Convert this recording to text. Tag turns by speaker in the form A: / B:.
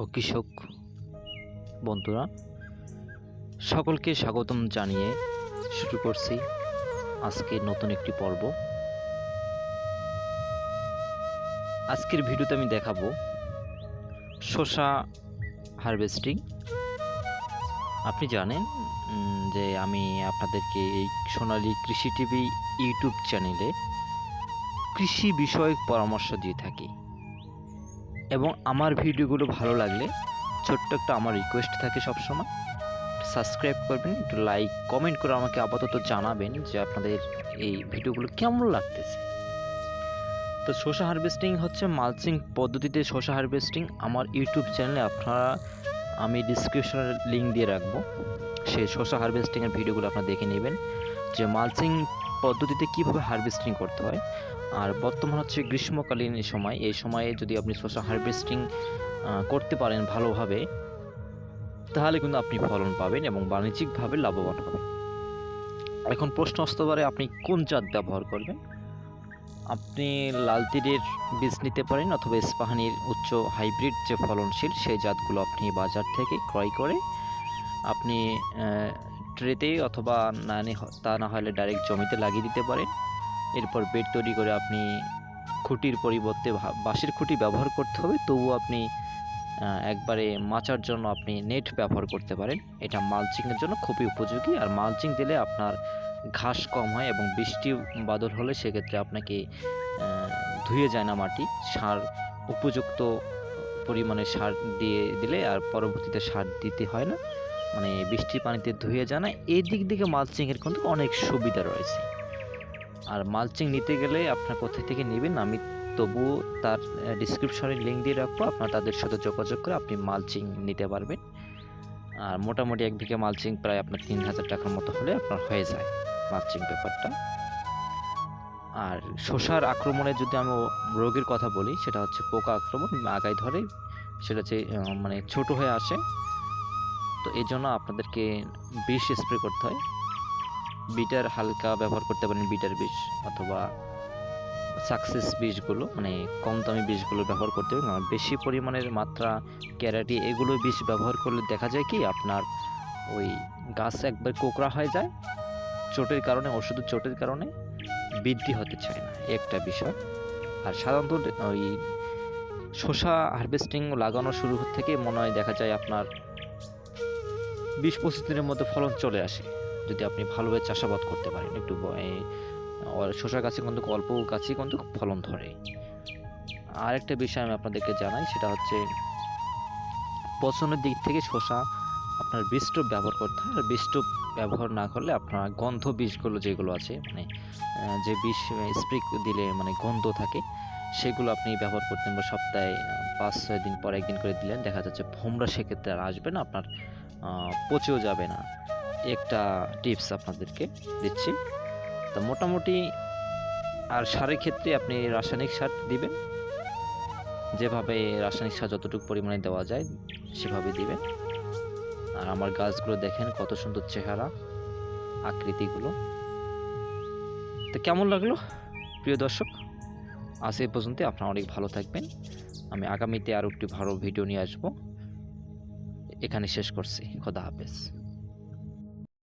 A: ও কৃষক বন্ধুরা, সকলকে স্বাগতম জানিয়ে শুরু করছি আজকে নতুন একটি পর্ব। আজকের ভিডিওতে আমি দেখাবো শসা হারভেস্টিং। আপনি জানেন যে আমি আপনাদেরকে এই সোনালী কৃষি টিভি ইউটিউব চ্যানেলে কৃষি বিষয়ক পরামর্শ দিয়ে থাকি। এবং আমার ভিডিওগুলো ভালো লাগলে ছোট্ট একটা আমার রিকোয়েস্ট থাকে সবসময়। সাবস্ক্রাইব করবেন, একটু লাইক কমেন্ট করে আমাকে আপাতত জানাবেন যে আপনাদের এই ভিডিওগুলো কেমন লাগতেছে। তো শসা হারভেস্টিং হচ্ছে মালচিং পদ্ধতিতে শসা হারভেস্টিং আমার ইউটিউব চ্যানেলে আপনারা, আমি ডিসক্রিপশনের লিঙ্ক দিয়ে রাখব। সেই শসা হারভেস্টিংয়ের ভিডিওগুলো আপনারা দেখে নেবেন। যে মালচিং পদ্ধতিতে কীভাবে হারভেস্টিং করতে হয়? আর বর্তমান হচ্ছে গ্রীষ্মকালীন সময়, এই সময়ে যদি আপনি শসা হারভেস্টিং করতে পারেন ভালোভাবে, তাহলে কিন্তু আপনি ফলন পাবেন এবং বাণিজ্যিকভাবে লাভবান হবেন। এখন প্রশ্ন আসতে পারে, আপনি কোন জাত ব্যবহার করবেন? আপনি লাল তীরের বীজ নিতে পারেন অথবা ইস্পাহানির উচ্চ হাইব্রিড যে ফলনশীল, সেই জাতগুলো আপনি বাজার থেকে ক্রয় করে আপনি ট্রেতে অথবা না তা না হলে ডাইরেক্ট জমিতে লাগিয়ে দিতে পারেন। এরপর বেড তৈরি করে আপনি খুঁটির পরিবর্তে বাঁশের খুঁটি ব্যবহার করতে হবে। তবুও আপনি একবারে মাচার জন্য আপনি নেট ব্যবহার করতে পারেন। এটা মালচিংয়ের জন্য খুবই উপযোগী। আর মালচিং দিলে আপনার ঘাস কম হয় এবং বৃষ্টি বাদল হলে সেক্ষেত্রে আপনাকে ধুয়ে যায় না মাটি। সার, উপযুক্ত পরিমাণে সার দিয়ে দিলে আর পরবর্তীতে সার দিতে হয় না। মানে বৃষ্টির পানিতে ধুয়ে যায় না এই দিক থেকে মালচিংয়ের কিন্তু অনেক সুবিধা রয়েছে। আর মালচিং নিতে গেলে আপনার কোথা থেকে নেবেন আমি তবুও তার ডিসক্রিপশনে লিঙ্ক দিয়ে রাখব, আপনার তাদের সাথে যোগাযোগ করে আপনি মালচিং নিতে পারবেন। আর মোটামুটি এক বিঘা মালচিং প্রায় আপনার তিন হাজার টাকার মতো হলে আপনার হয়ে যায় মালচিং পেপারটা আর শসার আক্রমণে যদি আমি রোগের কথা বলি, সেটা হচ্ছে পোকা আক্রমণ, আগায় ধরে, সেটা হচ্ছে মানে ছোট হয়ে আসে। তো এই জন্য আপনাদেরকে বিষ স্প্রে করতে হয়। বিটার হালকা ব্যবহার করতে পারেন বিটার বিষ অথবা সাকসেস বীজগুলো মানে কম দামি বীজগুলো ব্যবহার করতে হবে আর বেশি পরিমাণের মাত্রা ক্যারাটি এগুলো বীজ ব্যবহার করলে দেখা যায় কি আপনার ওই গাছ একবার কোকড়া হয়ে যায়, চোটের কারণে ওষুধ চোটের কারণে বৃদ্ধি হতে চায় না। একটা বিষয়। আর সাধারণত ওই শসা হারভেস্টিং লাগানো শুরু থেকে মনে হয় দেখা যায় আপনার বিশ পঁচিশ দিনের মধ্যে ফলন চলে আসে, যদি আপনি ভালোভাবে চাষাবাদ করতে পারেন। একটু শসা গাছে কিন্তু অল্প গাছই কিন্তু ফলন ধরে। আর একটা বিষয় আমি আপনাদেরকে জানাই, সেটা হচ্ছে পচনের দিক থেকে শসা আপনার বীজটপ ব্যবহার করতে হয়। আর বীজটপ ব্যবহার না করলে আপনার গন্ধ বীজগুলো যেগুলো আছে মানে যে বিষ স্প্রে দিলে মানে গন্ধ থাকে, সেগুলো আপনি ব্যবহার করতেন বা সপ্তাহে পাঁচ ছয় দিন পর একদিন করে দিলেন। দেখা যাচ্ছে ভোমরা সেক্ষেত্রে আর আসবে না। আপনার পচেও যাবে না। একটা টিপস আপনাদেরকে দিচ্ছি। তো মোটামুটি আর সারের ক্ষেত্রে আপনি রাসায়নিক সার দিবেন। যেভাবে রাসায়নিক সার যতটুকু পরিমাণে দেওয়া যায়, সেভাবে দিবেন। আর আমার গাছগুলো দেখেন কত সুন্দর চেহারা, আকৃতিগুলো। তো কেমন লাগল? প্রিয় দর্শক, আজ এই পর্যন্ত আপনারা অনেক ভালো থাকবেন। আমি আগামীতে আরও একটি ভালো ভিডিও নিয়ে আসব। এখানে শেষ করছি। খোদা হাফেজ।